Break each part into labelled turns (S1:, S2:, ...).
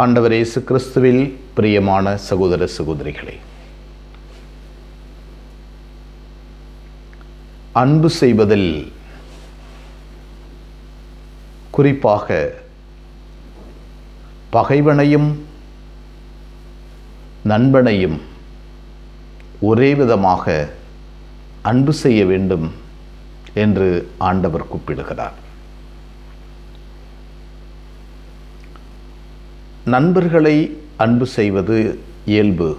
S1: ஆண்டவர் இயேசு கிறிஸ்துவில் பிரியமான சகோதர சகோதரிகளே அன்பு செய்வதில் குறிப்பாக பகைவனையும் நண்பனையும் ஒரே விதமாக அன்பு செய்ய வேண்டும் என்று ஆண்டவர் கூப்பிடுகிறார். நண்பர்களை அன்பு செய்வது இயல்பு.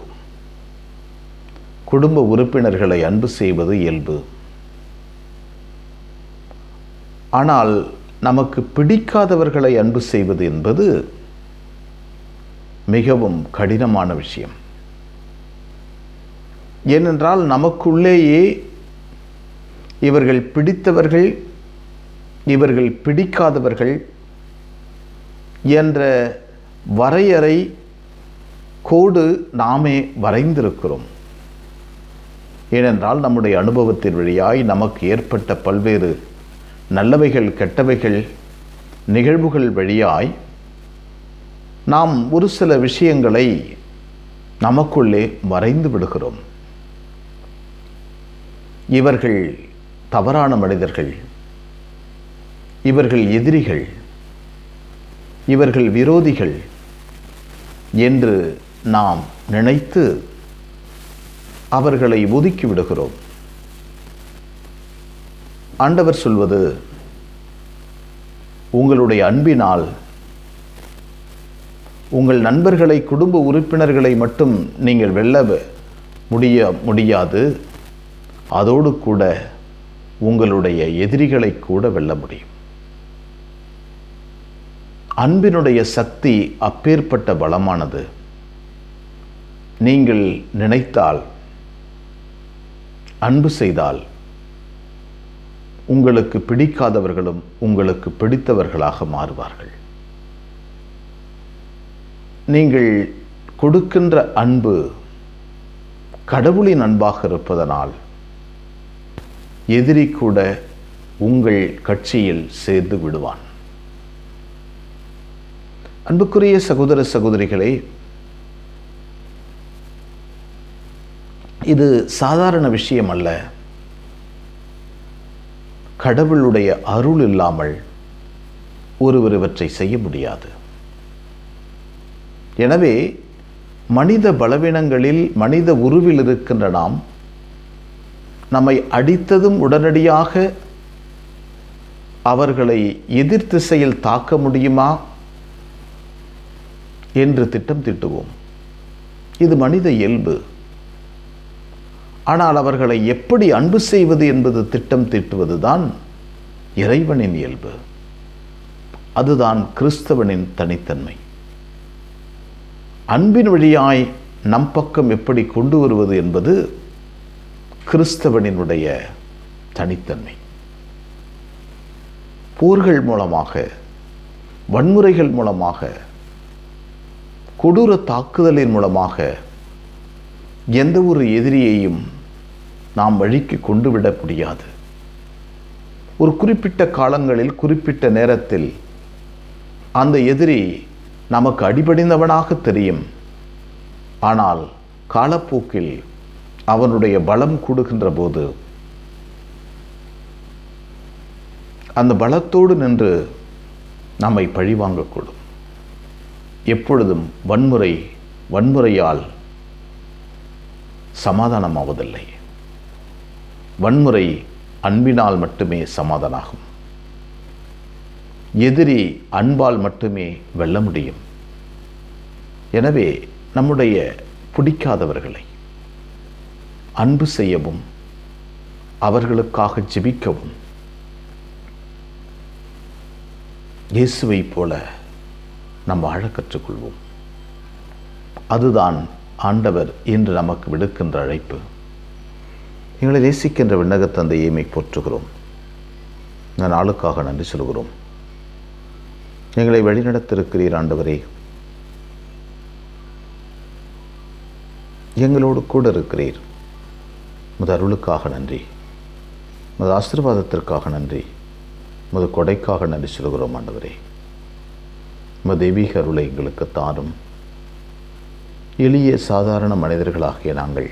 S1: குடும்ப உறுப்பினர்களை அன்பு செய்வது இயல்பு. ஆனால் நமக்கு பிடிக்காதவர்களை அன்பு செய்வது என்பது மிகவும் கடினமான விஷயம். ஏனென்றால் நமக்குள்ளேயே இவர்கள் பிடித்தவர்கள் இவர்கள் பிடிக்காதவர்கள் என்ற வரையறை கோடு நாமே வரைந்திருக்கிறோம். ஏனென்றால் நம்முடைய அனுபவத்தின் வழியாய் நமக்கு ஏற்பட்ட பல்வேறு நல்லவைகள் கெட்டவைகள் நிகழ்வுகள் வழியாய் நாம் ஒரு சில விஷயங்களை நமக்குள்ளே மறைந்து விடுகிறோம். இவர்கள் தவறான மனிதர்கள். இவர்கள் எதிரிகள். இவர்கள் விரோதிகள். என்று நாம் நினைத்து அவர்களை ஒதுக்கி விடுகிறோம். ஆண்டவர் சொல்வது உங்களுடைய அன்பினால் உங்கள் நண்பர்களை குடும்ப உறுப்பினர்களை மட்டும் நீங்கள் வெல்ல முடிய முடியாது. அதோடு கூட உங்களுடைய எதிரிகளை கூட வெல்ல முடியும். அன்பினுடைய சக்தி அப்பேற்பட்ட பலமானது. நீங்கள் நினைத்தால் அன்பு செய்தால் உங்களுக்கு பிடிக்காதவர்களும் உங்களுக்கு பிடித்தவர்களாக மாறுவார்கள். நீங்கள் கொடுக்கின்ற அன்பு கடவுளின் அன்பாக இருப்பதனால் எதிரி கூட உங்கள் கட்சியில் சேர்ந்து விடுவான். அன்புக்குரிய சகோதர சகோதரிகளே இது சாதாரண விஷயம் அல்ல. கடவுளுடைய அருள் இல்லாமல் ஒருவர் இவற்றை செய்ய முடியாது. எனவே மனித பலவீனங்களில் மனித உருவில் இருக்கின்ற நாம் நம்மை அடித்ததும் உடனடியாக அவர்களை எதிர்த்திசையில் தாக்க முடியுமா? என்று திட்டம் திட்டுவோம். இது மனித இயல்பு. ஆனால் அவர்களை எப்படி அன்பு செய்வது என்பது திட்டம் தீட்டுவதுதான் இறைவனின் இயல்பு. அதுதான் கிறிஸ்தவனின் தனித்தன்மை. அன்பின் வழியாய் நம் பக்கம் எப்படி கொண்டு வருவது என்பது கிறிஸ்தவனினுடைய தனித்தன்மை. போர்கள் மூலமாக வன்முறைகள் மூலமாக கொடூர தாக்குதலின் மூலமாக எந்த ஒரு எதிரியையும் நாம் வழிக்கு கொண்டு விட முடியாது. ஒரு குறிப்பிட்ட காலங்களில் குறிப்பிட்ட நேரத்தில் அந்த எதிரி நமக்கு அடிபடிந்தவனாக தெரியும். ஆனால் காலப்போக்கில் அவனுடைய பலம் கூடுகின்ற போது அந்த பலத்தோடு நின்று நம்மை பழிவாங்கக்கூடும் எப்பொழுதும் வன்முறை வன்முறையால் சமாதானமாவதில்லை. வன்முறை அன்பினால் மட்டுமே சமாதானாகும். எதிரி அன்பால் மட்டுமே வெல்ல முடியும். எனவே நம்முடைய பிடிக்காதவர்களை அன்பு செய்யவும் அவர்களுக்காக ஜெபிக்கவும் இயேசுவை போல நாம் வாழ கற்றுக்கொள்வோம். அதுதான் ஆண்டவர் இன்று நமக்கு விடுக்கின்ற அழைப்பு. எங்களை நேசிக்கின்ற விண்ணக தந்தையை போற்றுகிறோம். இந்த நாளுக்காக நன்றி சொல்கிறோம். எங்களை வழிநடத்திருக்கிறீர் ஆண்டவரே. எங்களோடு கூட இருக்கிறீர். முத அருளுக்காக நன்றி. முத ஆசீர்வாதத்திற்காக நன்றி. முத கொடைக்காக நன்றி சொல்கிறோம் ஆண்டவரே. உம தெய்வீக அருளை எங்களுக்கு தாரும். எளிய சாதாரண மனிதர்களாகிய நாங்கள்.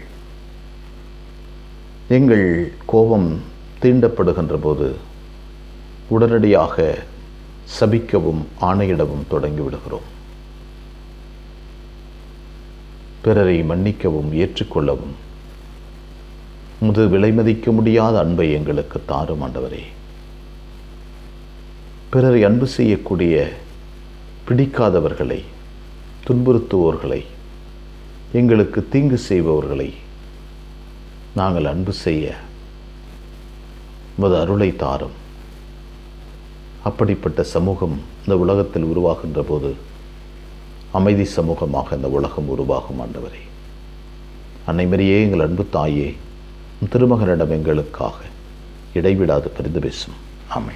S1: எங்கள் கோபம் தீண்டப்படுகின்ற போது உடனடியாக சபிக்கவும் ஆணையிடவும் தொடங்கிவிடுகிறோம். பிறரை மன்னிக்கவும் ஏற்றுக்கொள்ளவும். முது விலைமதிக்க முடியாத அன்பை எங்களுக்கு தாரும் ஆண்டவரே. பிறரை அன்பு செய்யக்கூடிய பிடிக்காதவர்களை துன்புறுத்துவோர்களை எங்களுக்கு தீங்கு செய்பவர்களை நாங்கள் அன்பு செய்ய உமது அருளை தாரும். அப்படிப்பட்ட சமூகம் இந்த உலகத்தில் உருவாகின்ற போது அமைதி சமூகமாக இந்த உலகம் உருவாகும் ஆண்டவரே. அன்னைமரியே எங்கள் அன்பு தாயே திருமகனிடம் எங்களுக்காக இடைவிடாது பரிந்து பேசும். அமை